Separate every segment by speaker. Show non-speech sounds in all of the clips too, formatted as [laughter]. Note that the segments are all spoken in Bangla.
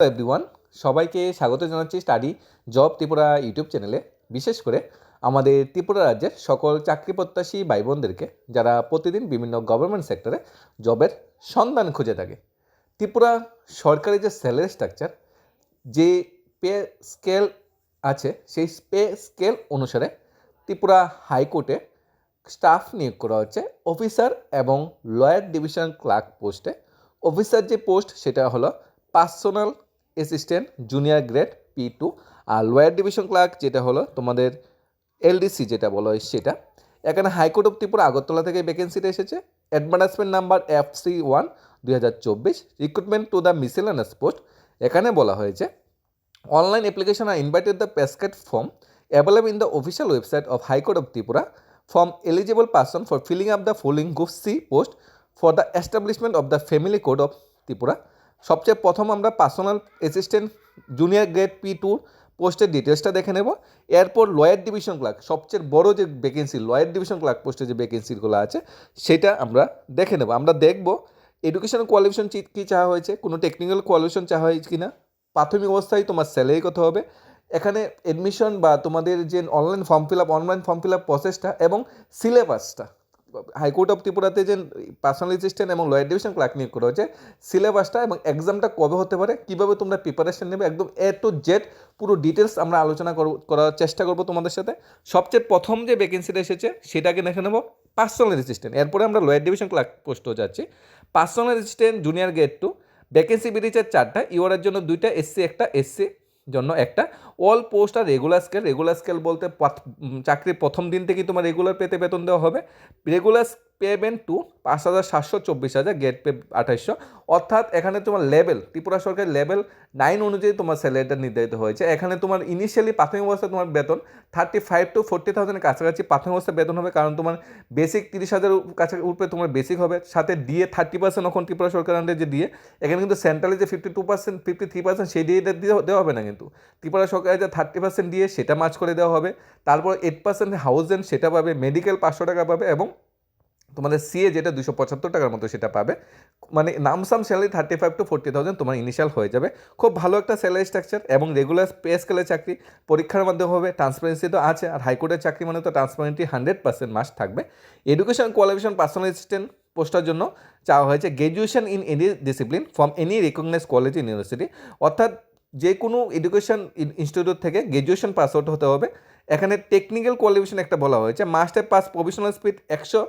Speaker 1: এভরিওয়ান সবাইকে স্বাগত জানাচ্ছি স্টাডি জব ত্রিপুরা ইউটিউব চ্যানেলে। বিশেষ করে আমাদের ত্রিপুরা রাজ্যের সকল চাকরি প্রত্যাশী ভাই বোনদেরকে যারা প্রতিদিন বিভিন্ন গভর্নমেন্ট সেক্টরে জবের সন্ধান খুঁজে থাকে। ত্রিপুরা সরকারি যে স্যালারি স্ট্রাকচার যে পে স্কেল আছে, সেই পে স্কেল অনুসারে ত্রিপুরা হাইকোর্টে স্টাফ নিয়োগ করা হচ্ছে। অফিসার এবং লয়ার ডিভিশন ক্লার্ক পোস্টে অফিসার যে পোস্ট সেটা হলো personal assistant junior grade P two আর লয়ার ডিভিশন ক্লার্ক যেটা হলো তোমাদের এলডিসি যেটা বলা হয় সেটা। এখানে হাইকোর্ট অফ ত্রিপুরা আগরতলা থেকে ভ্যাকেন্সিটা এসেছে। Advertisement number F C one দুই হাজার চব্বিশ। Recruitment to the miscellaneous post এখানে বলা হয়েছে online application are invited the prescribed form available in the official website of high court of Tripura form eligible person for filling up the following group C post for the establishment of the family court of Tripura সবচেয়ে প্রথম আমরা personal assistant junior grade P two পোস্টের ডিটেলসটা দেখে নেব। এরপর লয়ার ডিভিশন ক্লার্ক সবচেয়ে বড় যে ভ্যাকেন্সি লয়ার ডিভিশন ক্লার্ক পোস্টে যে ভ্যাকেন্সিগুলো আছে, সেটা আমরা দেখে নেব। আমরা দেখব এডুকেশন কোয়ালিফিকেশন কী চাওয়া হয়েছে, কোনো টেকনিক্যাল কোয়ালিফিকেশন চাওয়া হয়েছে কি না প্রাথমিক অবস্থায় তোমার স্যালারি কত হবে, এখানে এডমিশন বা তোমাদের যে online form fill up online form fill up প্রসেসটা এবং সিলেবাসটা হাইকোর্ট অফ ত্রিপুরাতে যে পার্সোনাল অ্যাসিস্ট্যান্ট এবং লয়ার ডিভিশন ক্লার্ক নিয়োগ করা হচ্ছে সিলেবাসটা এবং এক্সামটা কবে হতে পারে, কীভাবে তোমরা প্রিপারেশন নেবে, একদম এ টু জেড পুরো ডিটেলস আমরা আলোচনা করার চেষ্টা করব তোমাদের সাথে। সবচেয়ে প্রথম যে ভ্যাকেন্সিটা এসেছে, সেটাকে দেখে নেব পার্সোনাল অ্যাসিস্ট্যান্ট এরপরে আমরা লয়ার ডিভিশন ক্লার্ক পোস্টও যাচ্ছি। Personal assistant junior grade two vacancy বেরিয়েছে চারটা ইওরের জন্য দুইটা এসসি একটা এসসি জন্য একটা অল পোস্ট আর রেগুলার স্কেল রেগুলার স্কেল বলতে চাকরির প্রথম দিন থেকেই তোমার রেগুলার পেতে বেতন দেওয়া হবে। রেগুলার পেমেন্ট টু পাঁচ হাজার সাতশো চব্বিশ হাজার, গেট পে আঠাইশশো। অর্থাৎ এখানে তোমার লেভেল, ত্রিপুরা সরকারের লেভেল নাইন অনুযায়ী তোমার স্যালারিটা নির্ধারিত হয়েছে। এখানে তোমার ইনিশিয়ালি প্রাথমিক অবস্থায় তোমার বেতন থার্টি ফাইভ টু ফোর্টি থাউজেন্ডের কাছাকাছি প্রাথমিক অবস্থায় বেতন হবে, কারণ তোমার বেসিক তিরিশ হাজার কাছে উপরে তোমার বেসিক হবে। সাথে দিয়ে থার্টি পার্সেন্ট এখন ত্রিপুরা সরকার আন্ডারে যে দিয়ে এখানে কিন্তু সেন্ট্রালে যে fifty two percent fifty three percent সেই দিয়ে দিয়ে- দেওয়া হবে না কিন্তু। ত্রিপুরা সরকারের যে থার্টি পার্সেন্ট দিয়ে সেটা মাছ করে দেওয়া হবে। তারপর এইট পার্সেন্ট হাউজেন সেটা পাবে মেডিকেল পাঁচশো টাকা পাবে এবং তোমাদের সিএ যেটা দুশো পঁচাত্তর টাকার মতো সেটা পাবে। মানে নামসাম salary thirty five to forty thousand তোমার ইনিশিয়াল হয়ে যাবে। খুব ভালো একটা স্যালারি স্ট্রাকচার এবং রেগুলার পে স্কেলের চাকরি, পরীক্ষার মাধ্যমে হবে ট্রান্সপারেন্সি তো আছে, আর হাইকোর্টের চাকরি মানে তো ট্রান্সপারেন্সি হান্ড্রেড পার্সেন্ট মাস থাকবে। এডুকেশন কোয়ালিফিকেশন পার্সোনাল অ্যাসিস্ট্যান্ট পোস্টার জন্য চাওয়া হয়েছে। Graduation in any discipline from any recognise quality university অর্থাৎ যে কোনো এডুকেশন ইনস্টিটিউট থেকে গ্র্যাজুয়েশন পাস আউট হতে হবে। এখানে টেকনিক্যাল কোয়ালিফিকেশন একটা বলা হয়েছে। মাস্টার পাস প্রফেশনাল স্পিড একশো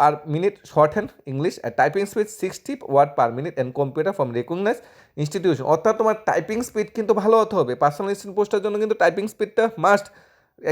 Speaker 1: per minute shorthand English R typing speed sixty word per minute and computer from recognise institution অর্থাৎ তোমার টাইপিং স্পিড কিন্তু ভালো হতে হবে। পার্সোনাল অ্যাসিস্ট্যান্ট পোস্টের জন্য কিন্তু টাইপিং স্পিডটা মাস্ট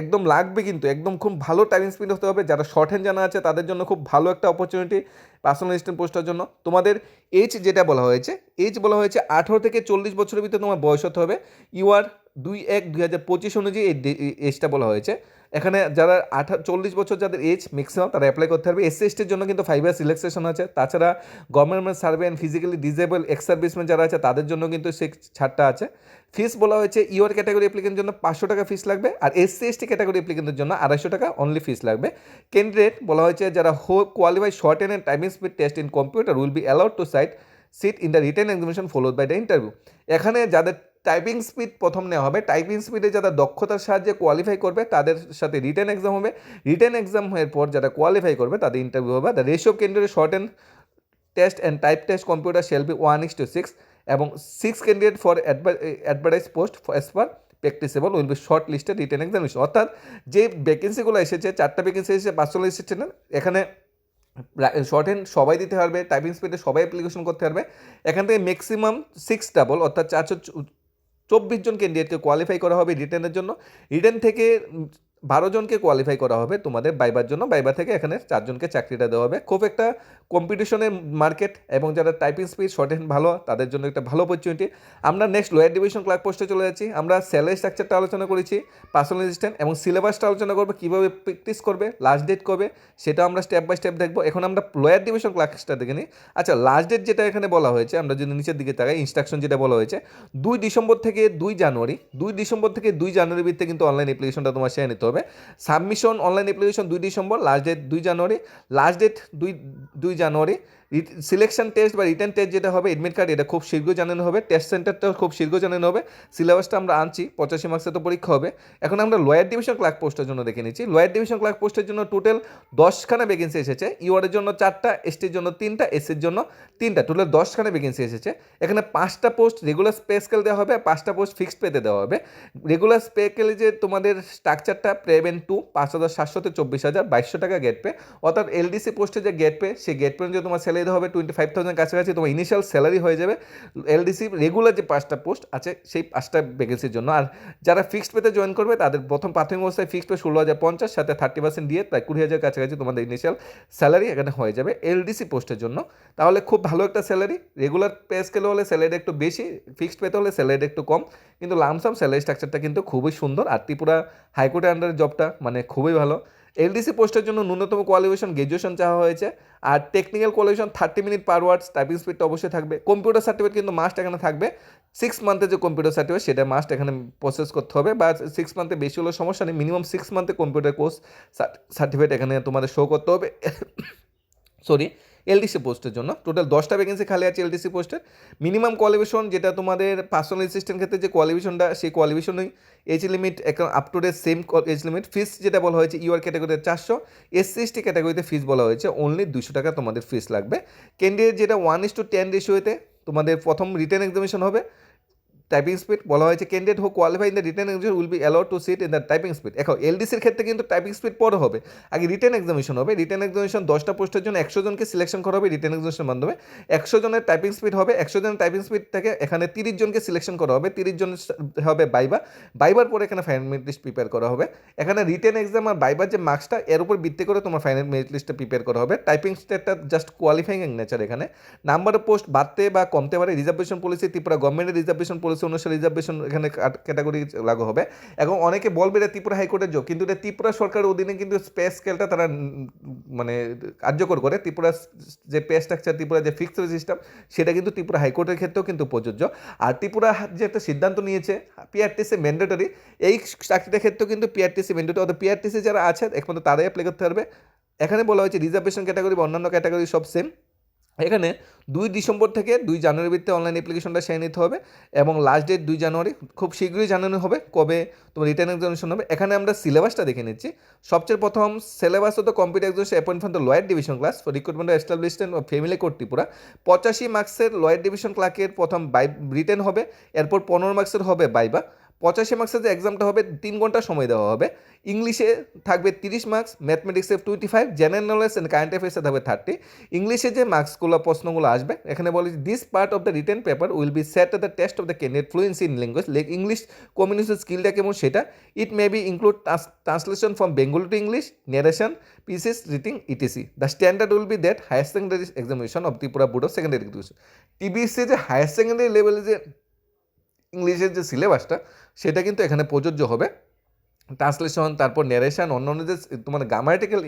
Speaker 1: একদম লাগবে কিন্তু, একদম খুব ভালো টাইপিং স্পিড হতে হবে। যারা শর্ট হ্যান্ড জানা আছে, তাদের জন্য খুব ভালো একটা অপরচুনিটি পার্সোনাল অ্যাসিস্ট্যান্ট পোস্টের জন্য। তোমাদের এজ যেটা বলা হয়েছে এজ বলা হয়েছে আঠারো থেকে চল্লিশ বছরের ভিতরে তোমার বয়স হতে হবে। ইউ আর দুই এক দুই হাজার পঁচিশ অনুযায়ী এই এজটা বলা হয়েছে। এখানে যারা আঠা চল্লিশ বছর যাদের এজ ম্যাক্সিমাম তারা অ্যাপ্লাই করতে পারবে। এসসি এসটির জন্য কিন্তু ফাইভ ইয়ার্স রিল্যাক্সেশন আছে। তাছাড়া government servant and physically disable ex serviceman যারা আছে, তাদের জন্য কিন্তু সে ছাড়টা আছে। ফিস বলা হয়েছে ইউর ক্যাটাগরি অ্যাপ্লিকেন্টের জন্য পাঁচশো টাকা ফিস লাগবে আর এসসি এসটি ক্যাটাগরি অ্যাপ্লিকেন্টের জন্য আড়াইশো টাকা অনলি ফিস লাগবে। ক্যান্ডিডেট বলা হয়েছে, যারা who qualify shorthand typing speed test in computer will be allowed to site sit in the written examination followed by the interview এখানে যাদের টাইপিং স্পিড প্রথম নেওয়া হবে। টাইপিং স্পিডে যারা দক্ষতার সাহায্যে কোয়ালিফাই করবে, তাদের সাথে রিটেন এক্সাম হবে। রিটেন এক্সাম হওয়ার পর যারা কোয়ালিফাই করবে, তাদের ইন্টারভিউ হবে। The ratio candidate shorthand test and type test computer shall be one is to six এবং six candidate for advertise post as per practicable will be shortlisted written examination অর্থাৎ যে ভ্যাকেন্সিগুলো এসেছে, চারটা ভ্যাকেন্সি এসেছে পার্সোনাল অ্যাসিস্ট্যান্ট এখানে শর্ট হ্যান্ড সবাই দিতে পারবে টাইপিং স্পিডে সবাই অ্যাপ্লিকেশন করতে পারবে। এখান থেকে ম্যাক্সিমাম সিক্স ডাবল অর্থাৎ চারশো চব্বিশ জন ক্যান্ডিডেটকে কোয়ালিফাই করা হবে রিটেনের জন্য। রিটেন থেকে বারো জনকে কোয়ালিফাই করা হবে তোমাদের বাইবার জন্য। বাইবার থেকে এখানে চারজনকে চাকরিটা দেওয়া হবে। খুব একটা কম্পিটিশনের মার্কেট এবং যারা টাইপিং স্পিড শর্ট হ্যান্ড ভালো, তাদের জন্য একটা ভালো অপরচুনিটি আমরা নেক্সট লোয়ার ডিভিশন ক্লার্ক পোস্টে চলে যাচ্ছি। আমরা স্যালারি স্ট্রাকচারটা আলোচনা করেছি পার্সোনাল অ্যাসিস্ট্যান্ট এবং সিলেবাসটা আলোচনা করব, কীভাবে প্র্যাকটিস করবে লাস্ট ডেট কবে সেটা আমরা স্টেপ বাই স্টেপ দেখব। এখন আমরা লোয়ার ডিভিশন ক্লার্কসটা দেখে নিই। আচ্ছা লাস্ট ডেট যেটা এখানে বলা হয়েছে, আমরা যদি নিচের দিকে তাকাই ইনস্ট্রাকশন যেটা বলা হয়েছে, দুই ডিসেম্বর থেকে দুই জানুয়ারি, দুই ডিসেম্বর থেকে দুই জানুয়ারির ভিত্তিতে কিন্তু অনলাইন অ্যাপ্লিকেশনটা তোমার সেরে নিতে হবে। সাবমিশন অনলাইন অ্যাপ্লিকেশন দুই ডিসেম্বর লাস্ট ডেট দুই জানুয়ারি লাস্ট ডেট দুই দুই জানুয়ারি সিলেকশন টেস্ট বা রিটার্ন টেস্ট যেটা হবে এডমিট কার্ড এটা খুব শীঘ্র জানানো হবে। টেস্ট সেন্টারটাও খুব শীঘ্র জানানো হবে। সিলেবাসটা আমরা আনছি, পঁচাশি মার্কসে তো পরীক্ষা হবে। এখন আমরা লোয়ার ডিভিশন ক্লার্ক পোস্টের জন্য দেখে নিচ্ছি। লোয়ার ডিভিশন ক্লার্ক পোস্টের জন্য টোটাল দশখানা ভ্যাকেন্সি এসেছে। ইউআরের জন্য চারটা এসটির জন্য তিনটা এসির জন্য তিনটা। টোটাল দশখানা ভ্যাকেন্সি এসেছে। এখানে পাঁচটা পোস্ট রেগুলার পে স্কেল দেওয়া হবে, পাঁচটা পোস্ট ফিক্সড পেতে দেওয়া হবে। রেগুলার পে স্কেলে যে তোমাদের স্ট্রাকচারটা প্রেভেন টু পাঁচ হাজার সাতশোতে চব্বিশ হাজার, বাইশশো টাকা গেট পে অর্থাৎ এলডিসি পোস্টে যে গেট পে সেই গেট পে অনুযায়ী তোমার স্যালারি দেওয়া হবে টোয়েন্টি ফাইভ থাউজেন্ড কাছাকাছি তোমার ইনিশিয়াল স্যালারি হয়ে যাবে। এলডিসি রেগুলার যে পাঁচটা পোস্ট আছে, সেই পাঁচটা ভ্যাকেন্সির জন্য। আর যারা ফিক্সড পেতে জয়েন করবে, তাদের প্রথম প্রাথমিক অবস্থায় ফিক্সড পে ষোলো হাজার পঞ্চাশ, সাথে থার্টি পার্সেন্ট দিয়ে প্রায় কুড়ি হাজার কাছাকাছি তোমাদের ইনিশিয়াল স্যালারি এখানে হয়ে যাবে এলডিসি পোস্টের জন্য। তাহলে খুব ভালো একটা স্যালারি রেগুলার পে স্কেলে হলে স্যালারি একটু বেশি ফিক্সড পেতে হলে স্যালারি একটু কম। কিন্তু লামসাম স্যালারি স্ট্রাকচারটা কিন্তু খুবই সুন্দর। আর ত্রিপুরা হাইকোর্টের আন্ডারে জবটা মানে খুবই ভালো। এলডিসি পোস্টের জন্য ন্যূনতম কোয়ালিফিকেশন গ্রাজুয়েশন চাওয়া হয়েছে। আর technical qualification thirty minute per words typing স্পিডটা অবশ্যই থাকবে। কম্পিউটার সার্টিফিকেট কিন্তু মাস্ট এখানে থাকবে। সিক্স মান্থে যে কম্পিউটার সার্টিফিকেট সেটা মাস্ট এখানে প্রসেস করতে হবে। বা সিক্স মান্থে বেশি হলে সমস্যা নেই। মিনিমাম সিক্স মান্থে কম্পিউটার কোর্স সার্টিফিকেট এখানে তোমাদের শো করতে হবে। [coughs] সরি এলডিসি পোস্টের জন্য। টোটাল দশটা ভ্যাকেন্সি খালি আছে এলডিসি পোস্টের। মিনিমাম কোয়ালিফিকেশন যেটা তোমাদের পার্সোনাল অ্যাসিস্ট্যান্ট ক্ষেত্রে যে কোয়ালিফিকেশনটা সেই কোয়ালিফিকেশনই এজ লিমিট এখন up to date same age limit fees যেটা বলা হয়েছে ইউআর ক্যাটাগরিতে চারশো। এসসি এসটি ক্যাটাগরিতে ফিস বলা হয়েছে অনলি দুশো টাকা তোমাদের ফিস লাগবে। ক্যান্ডিডেট যেটা ওয়ান ইস টু টেন রেশিওতে তোমাদের প্রথম রিটার্ন এক্সামিনেশন হবে। টাইপিং স্পিড বলা হয়েছে candidate who qualify in the written examination will be allowed to sit in the typing speed এখন এলডিসির ক্ষেত্রে কিন্তু টাইপিং স্পিড পরে হবে। আগে রিটার্ন এক্সামিনেশন হবে। রিটার্ন এক্সামিনেশন দশটা পোস্টের জন্য একশো জনকে সিলেকশন করা হবে রিটার্ন এক্সামিনেশনের মাধ্যমে। একশো জনের টাইপিং স্পিড হবে, একশো জনের টাইপিং স্পিড থেকে এখানে তিরিশ জনকে সিলেকশন করা হবে। তিরিশ জন হবে বাইবা বাইবার পরে এখানে ফাইনাল মেরিট লিস্ট প্রিপেয়ার করা হবে। এখানে রিটার্ন এক্সাম আর বাইবার যে মার্কসটা এর উপর ভিত্তি করে তোমার ফাইনাল মেরিট লিস্টটা প্রিপেয়ার করা হবে। টাইপিং স্টেটটা জাস্ট কোয়ালিফাইং নেচার এখানে। নাম্বার পোস্ট বাড়তে বা কমতে পারে। রিজার্ভেশন পলিসি ত্রিপুরা গভর্নমেন্টের রিজার্ভেশন পলিসি অনুসারে রিজার্ভেশন এখানে ক্যাটাগরি লাগু হবে। এবং অনেকে বলবে এটা ত্রিপুরা হাইকোর্টের যোগ কিন্তু এটা ত্রিপুরা সরকারের অধীনে কিন্তু স্পে স্কেলটা তারা মানে কার্যকর করে। ত্রিপুরা যে পে স্ট্রাকচার ত্রিপুরা যে ফিক্সড সিস্টেম সেটা কিন্তু ত্রিপুরা হাইকোর্টের ক্ষেত্রেও কিন্তু প্রযোজ্য। আর ত্রিপুরা যে একটা সিদ্ধান্ত নিয়েছে পিআরটিসি ম্যান্ডেটরি এই চাকরিটার ক্ষেত্রেও কিন্তু পিআরটিসি ম্যান্ডেটরি অর্থাৎ পিআরটিসি যারা আছে, একমাত্র তারাই অ্যাপ্লাই করতে পারবে। এখানে বলা হয়েছে রিজার্ভেশন ক্যাটাগরি বা অন্যান্য ক্যাটাগরি সব সেম এখানে দুই ডিসেম্বর থেকে দুই জানুয়ারির ভিত্তিতে অনলাইন অ্যাপ্লিকেশনটা সেরে নিতে হবে এবং লাস্ট ডেট দুই জানুয়ারি খুব শীঘ্রই জানানো হবে কবে তোমার রিটার্ন এক্সামিনেশন হবে। এখানে আমরা সিলেবাসটা দেখে নিচ্ছি। সবচেয়ে প্রথম সিলেবাস হতো computer examination the lower division clerk for recruitment establishment of family court Tripura পঁচাশি মার্কসের লয়ার ডিভিশন ক্লার্কের প্রথম বাই রিটেন হবে, এরপর পনেরো মার্কসের হবে বাইবা পঁচাশি মার্কসের যে এক্সামটা হবে, তিন ঘণ্টা সময় দেওয়া হবে। ইংলিশে থাকবে তিরিশ marks ম্যাথমেটিক্সে twenty five general knowledge and current অ্যাফেয়ার্সে থাকবে থার্টি ইংলিশে যে মার্কসগুলো প্রশ্নগুলো আসবে, এখানে বলে this part of the written paper will be set the test of the candidate fluency in language like English communication স্কিলটা কেমন সেটা। It may be include translation from Bengali to English narration pieces writing etc the standard will be that higher secondary examination of Tripura board of secondary education TBSC যে হায়ার সেকেন্ডারি লেভেলে যে ইংলিশের যে সিলেবাসটা সেটা কিন্তু এখানে প্রযোজ্য হবে। ট্রান্সলেশন তারপর ন্যারেশন অন্য যে তোমার গ্রামাটিক্যাল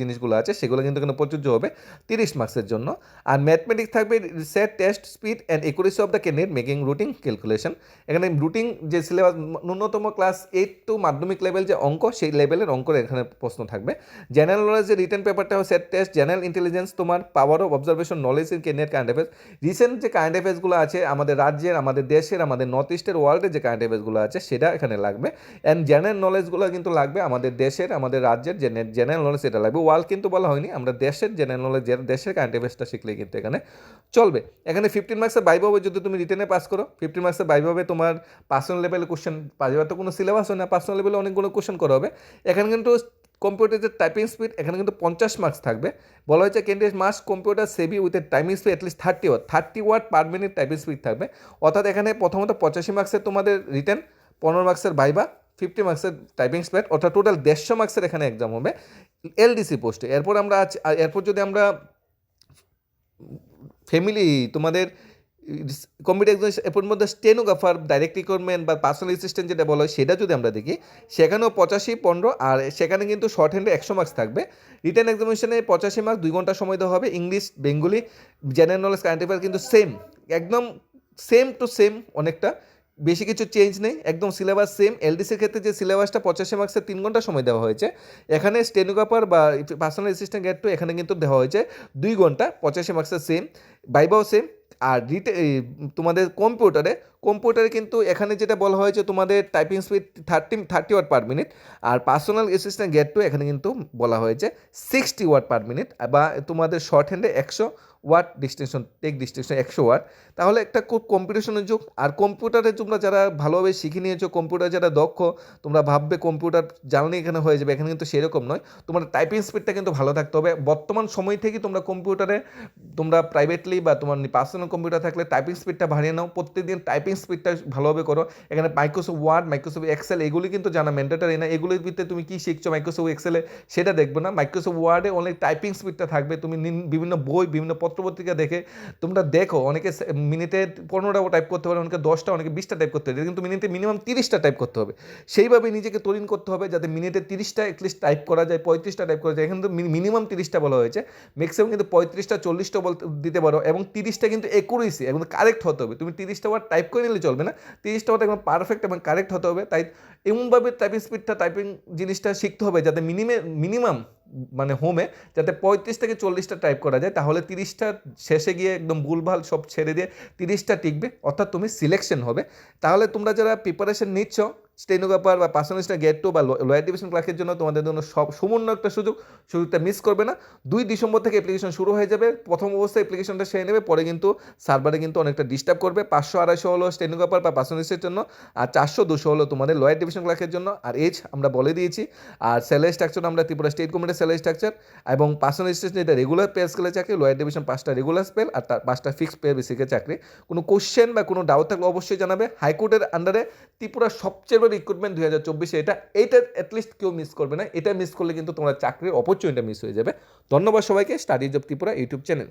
Speaker 1: জিনিসগুলো আছে, সেগুলো কিন্তু এখানে প্রযোজ্য হবে। তিরিশ মার্কসের জন্য। আর ম্যাথমেটিক্স থাকবে set test speed and accuracy of the candidate making routine calculation এখানে রুটিং যে সিলেবাস ন্যূনতম ক্লাস এইট টু মাধ্যমিক লেভেল যে অঙ্ক, সেই লেভেলের অঙ্কের এখানে প্রশ্ন থাকবে। জেনারেল নলেজ যে রিটার্ন পেপারটা হবে সেট টেস্ট জেনারেল ইন্টেলিজেন্স তোমার power of observation knowledge in candidate current affairs recent যে কারেন্ট অ্যাফেয়ার্সগুলো আছে, আমাদের রাজ্যের, আমাদের দেশের, আমাদের নর্থ ইস্টের ওয়ার্ল্ডের যে কারেন্ট অ্যাফেয়ার্সগুলো আছে, সেটা এখানে লাগবে। অ্যান্ড জেনারেল নলেজগুলো কিন্তু লাগবে আমাদের দেশের, আমাদের রাজ্যের যে জেনারেল নলেজ সেটা লাগবে। ওয়ার্ল্ড কিন্তু বলা হয়নি, আমরা দেশের জেনারেল নলেজ দেশের কারেন্ট অ্যাফেয়ার্সটা শিখলে কিন্তু এখানে চলবে। এখানে ফিফটিন মার্কসের বাইব হবে যদি তুমি রিটেনে পাস করো। ফিফটিন মার্কসের বাইব হবে তোমার পার্সোনাল লেভেলের কোশ্চেন পাওয়ার তো কোনো সিলেবাস হয় না পার্সোনাল লেভেলে অনেকগুলো কোশ্চেন করা হবে। এখানে কিন্তু কম্পিউটারের টাইপিং স্পিড এখানে কিন্তু পঞ্চাশ মার্কস থাকবে। বলা হয়েছে candidate must computer savvy with a timing speed at least thirty word thirty word per minute typing speed থাকবে। অর্থাৎ এখানে প্রথমত পঁচাশি মার্কসের তোমাদের রিটার্ন পনেরো মার্কসের বাইবা ফিফটি মার্কসের টাইপিং স্পিড অর্থাৎ টোটাল দেড়শো মার্কসের এখানে এক্সাম হবে। এলডিসি পোস্টে এরপর আমরা আজ এরপর যদি আমরা ফ্যামিলি তোমাদের কম্পিউটার এক্সাম এরপর মধ্যে স্টেনোগ্রাফার ডাইরেক্ট রিক্রুটমেন্ট বা পার্সোনাল অ্যাসিস্ট্যান্ট যেটা বলা হয়, সেটা যদি আমরা দেখি, সেখানেও পঁচাশি, পনেরো, আর সেখানে কিন্তু শর্ট হ্যান্ডে একশো মার্কস থাকবে। রিটার্ন এক্সামিনেশনে পঁচাশি মার্কস দুই ঘণ্টা সময় দেওয়া হবে। English Bengali general knowledge current affair কিন্তু সেম একদম সেম টু সেম অনেকটা। বেশি কিছু চেঞ্জ নেই, একদম সিলেবাস সেম এলডিসির ক্ষেত্রে যে সিলেবাসটা পঁচাশি মার্কসের তিন ঘণ্টা সময় দেওয়া হয়েছে, এখানে স্টেনোগ্রাফার বা পার্সোনাল অ্যাসিস্ট্যান্ট গেট টু এখানে কিন্তু দেওয়া হয়েছে দুই ঘণ্টা পঁচাশি মার্কসের সেম বাইবাও সেম আর রিটে তোমাদের কম্পিউটারে কম্পিউটারে কিন্তু এখানে যেটা বলা হয়েছে তোমাদের typing speed thirty thirty word per minute আর পার্সোনাল অ্যাসিস্ট্যান্ট গেট টু এখানে কিন্তু বলা হয়েছে সিক্সটি ওয়াট পার মিনিট বা তোমাদের শর্ট হ্যান্ডে একশো ওয়াট ডিস্টিংশন, টেক ডিস্টিংশন, একশো ওয়াট। তাহলে একটা খুব কম্পিটিশনের যুগ। আর কম্পিউটারে তোমরা যারা ভালোভাবে শিখে নিয়েছো, কম্পিউটার যারা দক্ষ, তোমরা ভাববে কম্পিউটার জানলে এখানে হয়ে যাবে, এখানে কিন্তু সেরকম নয়। তোমার টাইপিং স্পিডটা কিন্তু ভালো থাকতে হবে। বর্তমান সময় থেকে তোমরা কম্পিউটারে, তোমরা প্রাইভেটলি বা তোমার পার্সোনাল কম্পিউটার থাকলে টাইপিং স্পিডটা বাড়িয়ে নাও। প্রত্যেকদিন টাইপিং স্পিডটা ভালোভাবে করো। এখানে মাইক্রোসফট ওয়ার্ড মাইক্রোসফট এক্সেল এগুলি কিন্তু জানা ম্যান্ডেটারি না। এগুলির ভিতরে তুমি কী শিখছো মাইক্রোসফট এক্সেলে সেটা দেখবে না। মাইক্রোসফট ওয়ার্ডে অনেক টাইপিং স্পিডটা থাকবে। তুমি নিন- বিভিন্ন বই, বিভিন্ন পত্রপত্রিকা দেখে তোমরা দেখো, অনেকে মিনিটে পনেরোটা টাইপ করতে পারে, অনেকে দশটা, অনেকে বিশটা টাইপ করতে পারে। কিন্তু মিনিটে মিনিমাম তিরিশটা টাইপ করতে হবে। সেইভাবে নিজেকে তৈরি করতে হবে যাতে মিনিটে তিরিশটা অ্যাটলিস্ট টাইপ করা যায়, পঁয়ত্রিশটা টাইপ করা যায়। এখানে তো মিনিমাম তিরিশটা বলা হয়েছে। ম্যাক্সিমাম কিন্তু পঁয়ত্রিশটা, চল্লিশটা বলতে দিতে পারো এবং তিরিশটা কিন্তু একুরেসি এবং কারেক্ট হতে হবে। তুমি তিরিশটা ওয়ার্ড টাইপ করে নিলে চলবে না। তিরিশটা ওয়ার্ড একদম পারফেক্ট এবং কারেক্ট হতে হবে। তাই এমনভাবে টাইপিং স্পিডটা টাইপিং জিনিসটা শিখতে হবে যাতে মিনিমে মিনিমাম মানে হোমে যাতে পঁয়ত্রিশ থেকে চল্লিশটা টাইপ করা যায়, তাহলে তিরিশটা শেষে গিয়ে একদম ভুলভাল সব ছেড়ে দিয়ে তিরিশটা টিকবে, অর্থাৎ তুমি সিলেকশন হবে। তাহলে তোমরা যারা প্রিপারেশন নিচ্ছ স্টেনোগ্রাফার বা পার্সোনালিস্টটা গেট টু বা লয়ার ডিভিশন ক্লাসের জন্য তোমাদের জন্য সব সুবর্ণ একটা সুযোগ, সুযোগটা মিস করবে না। দুই ডিসেম্বর থেকে অ্যাপ্লিকেশন শুরু হয়ে যাবে। প্রথম অবস্থায় অ্যাপ্লিকেশনটা সেরে নেবে, পরে কিন্তু সার্ভারে কিন্তু অনেকটা ডিস্টার্ব করবে। পাঁচশো আড়াইশো হলো স্টেনোগ্রাফার বা পার্সোনালিস্টের জন্য, আর চারশো দুশো হলো তোমাদের লোয়ার ডিভিশন ক্লাসের জন্য। আর এজ আমরা বলে দিয়েছি। আর স্যালারি স্ট্রাকচার আমরা ত্রিপুরা স্টেট গভর্নমেন্টের স্যালারি স্ট্রাকচার এবং পার্সোনালিস্টের যেটা রেগুলার পে স্কেলে চাকরি লোয়ার ডিভিশন পাঁচটা রেগুলার স্পেল আর তার পাঁচটা ফিক্সড পে বেসিকের চাকরি। কোনো কোশ্চেন বা কোনো ডাউট থাকলে অবশ্যই জানাবে। হাইকোর্টের আন্ডারে ত্রিপুরা সবচেয়ে রিক্রুটমেন্ট দুই হাজার চব্বিশে এটা এইটা অ্যাটলিস্ট কেউ মিস করবে না। এটা মিস করলে কিন্তু তোমরা চাকরির অপরচুনিটি মিস হয়ে যাবে। ধন্যবাদ সবাইকে। Study job Tripura YouTube channel